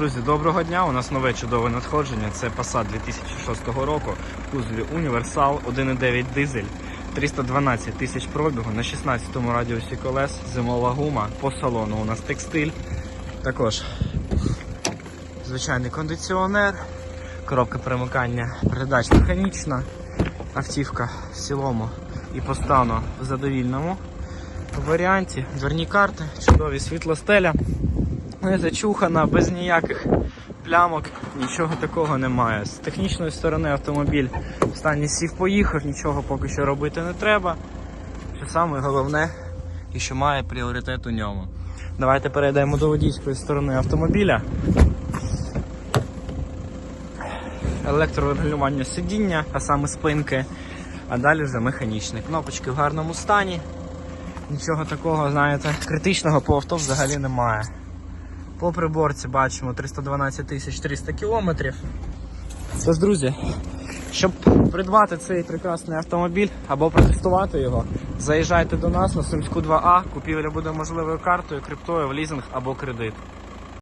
Друзі, доброго дня! У нас нове чудове надходження. Це Passat 2006 року. В кузові Універсал 1.9 дизель. 312 тисяч пробігу на 16-му радіусі колес, зимова гума, по салону у нас текстиль. Також звичайний кондиціонер, коробка перемикання передач механічна, автівка в цілому і по стану в задовільному варіанті. Дверні карти, чудові світлостеля не зачухана, без ніяких плямок, нічого такого немає. З технічної сторони автомобіль в стані сів поїхав, нічого поки що робити не треба. Що саме головне і що має пріоритет у ньому. Давайте перейдемо до водійської сторони автомобіля. Електрорегулювання сидіння, а саме спинки, а далі вже механічні. Кнопочки в гарному стані. Нічого такого, знаєте, критичного по авто взагалі немає. По приборці бачимо 312 тисяч 300 кілометрів. Тож, друзі, щоб придбати цей прекрасний автомобіль або протестувати його, заїжджайте до нас на Сумську 2А. Купівля буде можливою картою, криптою, в лізинг або кредит.